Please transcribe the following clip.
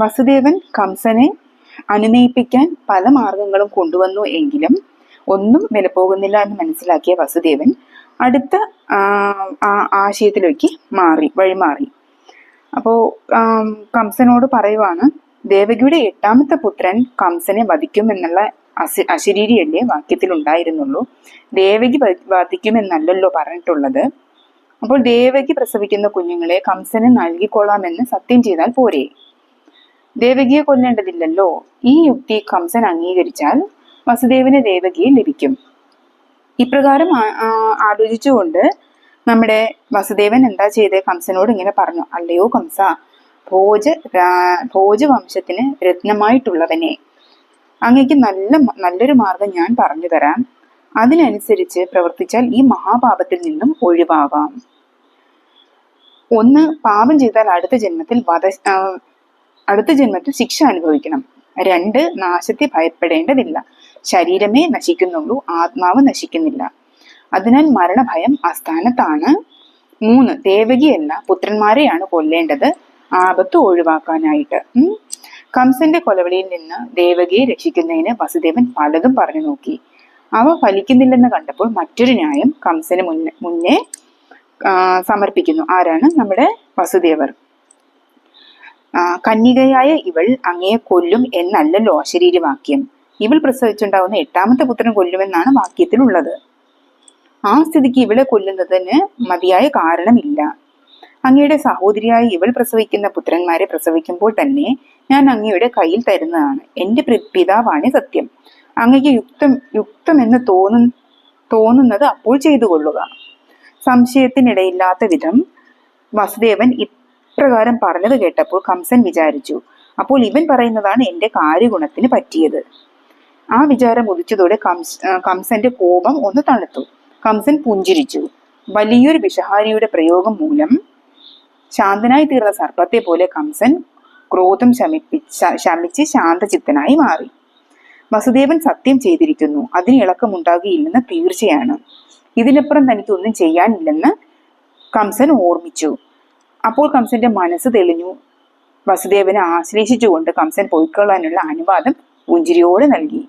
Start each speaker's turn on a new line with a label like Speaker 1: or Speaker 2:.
Speaker 1: വസുദേവൻ കംസനെ അനുനയിപ്പിക്കാൻ പല മാർഗങ്ങളും കൊണ്ടുവന്നു എങ്കിലും ഒന്നും വിലപ്പോകുന്നില്ല എന്ന് മനസ്സിലാക്കിയ വസുദേവൻ അടുത്ത ആശയത്തിലേക്ക് മാറി വഴിമാറി. അപ്പോ കംസനോട് പറയുവാണ് ദേവകിയുടെ എട്ടാമത്തെ പുത്രൻ കംസനെ വധിക്കുമെന്നുള്ള അസ അശരീരിയല്ലേ വാക്യത്തിൽ ഉണ്ടായിരുന്നുള്ളൂ ദേവകി വധിക്കും വധിക്കുമെന്നല്ലല്ലോ പറഞ്ഞിട്ടുള്ളത്. അപ്പോൾ ദേവകി പ്രസവിക്കുന്ന കുഞ്ഞുങ്ങളെ കംസന് നൽകിക്കൊള്ളാമെന്ന് സത്യം ചെയ്താൽ പോരെ? ദേവകിയെ കൊല്ലേണ്ടതില്ലല്ലോ. ഈ യുക്തി കംസൻ അംഗീകരിച്ചാൽ വസുദേവന് ദേവകിയെ ലഭിക്കും. ഇപ്രകാരം ആലോചിച്ചുകൊണ്ട് നമ്മുടെ വസുദേവൻ എന്താ ചെയ്ത്? കംസനോട് ഇങ്ങനെ പറഞ്ഞു. അല്ലയോ കംസ ഭോജ ഭോജവംശത്തിന് രത്നമായിട്ടുള്ളവനെ അങ്ങേക്ക് നല്ല നല്ലൊരു മാർഗം ഞാൻ പറഞ്ഞു തരാം. അതിനനുസരിച്ച് പ്രവർത്തിച്ചാൽ ഈ മഹാപാപത്തിൽ നിന്നും ഒഴിവാകാം. ഒന്ന് പാപം ചെയ്താൽ അടുത്ത ജന്മത്തിൽ വധ അടുത്ത ജന്മത്തിൽ ശിക്ഷ അനുഭവിക്കണം. രണ്ട് നാശത്തെ ഭയപ്പെടേണ്ടതില്ല. ശരീരമേ നശിക്കുന്നുള്ളൂ ആത്മാവ് നശിക്കുന്നില്ല. അതിനാൽ മരണഭയം അസ്ഥാനത്താണ് മൂന്ന് ദേവകിയല്ല പുത്രന്മാരെയാണ് കൊല്ലേണ്ടത്. ആപത്ത് ഒഴിവാക്കാനായിട്ട്. കംസന്റെ കൊലവിളിയിൽ നിന്ന് ദേവകിയെ രക്ഷിക്കുന്നതിന് വസുദേവൻ പലതും പറഞ്ഞു നോക്കി. അവ ഫലിക്കുന്നില്ലെന്ന് കണ്ടപ്പോൾ മറ്റൊരു ന്യായം കംസന് മുന്നേ മുന്നേ സമർപ്പിക്കുന്നു. ആരാണ്? നമ്മുടെ വസുദേവർ. കന്യകയായ ഇവൾ അങ്ങയെ കൊല്ലും എന്നല്ലല്ലോ അശരീരി വാക്യം ഇവൾ പ്രസവിച്ചുണ്ടാവുന്ന എട്ടാമത്തെ പുത്രൻ കൊല്ലുമെന്നാണ് വാക്യത്തിലുള്ളത്. ആ സ്ഥിതിക്ക് ഇവളെ കൊല്ലുന്നതിന് മതിയായ കാരണമില്ല. അങ്ങയുടെ സഹോദരിയായ ഇവൾ പ്രസവിക്കുന്ന പുത്രന്മാരെ പ്രസവിക്കുമ്പോൾ തന്നെ ഞാൻ അങ്ങയുടെ കയ്യിൽ തരുന്നതാണ്. പ്രി- പിതാവാണ് സത്യം. അങ്ങയ്ക്ക് യുക്തം യുക്തമെന്ന് തോന്നു തോന്നുന്നത് അപ്പോൾ ചെയ്തു കൊള്ളുക സംശയത്തിനിടയില്ലാത്ത വിധം വസുദേവൻ ഇപ്രകാരം പറഞ്ഞത് കേട്ടപ്പോൾ കംസൻ വിചാരിച്ചു അപ്പോൾ ഇവൻ പറയുന്നതാണ് എന്റെ കാര്യഗുണത്തിന് പറ്റിയത്. ആ വിചാരം ഉദിച്ചതോടെ കംസ് കംസന്റെ കോപം ഒന്ന് തണുത്തു. കംസൻ പുഞ്ചിരിച്ചു വലിയൊരു വിഷഹാരിയുടെ പ്രയോഗം മൂലം ശാന്തനായി തീർന്ന സർപ്പത്തെ പോലെ കംസൻ ക്രോധം ശമിപ്പിച്ച ശമിച്ച് ശാന്തചിത്തനായി മാറി. വസുദേവൻ സത്യം ചെയ്തിരിക്കുന്നു അതിന് ഇളക്കമുണ്ടാകുകയില്ലെന്ന് തീർച്ചയാണ്. ഇതിനപ്പുറം തനിക്കൊന്നും ചെയ്യാനില്ലെന്ന് കംസൻ ഓർമ്മിച്ചു. അപ്പോൾ കംസന്റെ മനസ്സ് തെളിഞ്ഞു. വസുദേവനെ ആശ്ലേഷിച്ചുകൊണ്ട് കംസൻ പൊയ്ക്കൊള്ളാനുള്ള അനുവാദം പുഞ്ചിരിയോടെ നൽകി.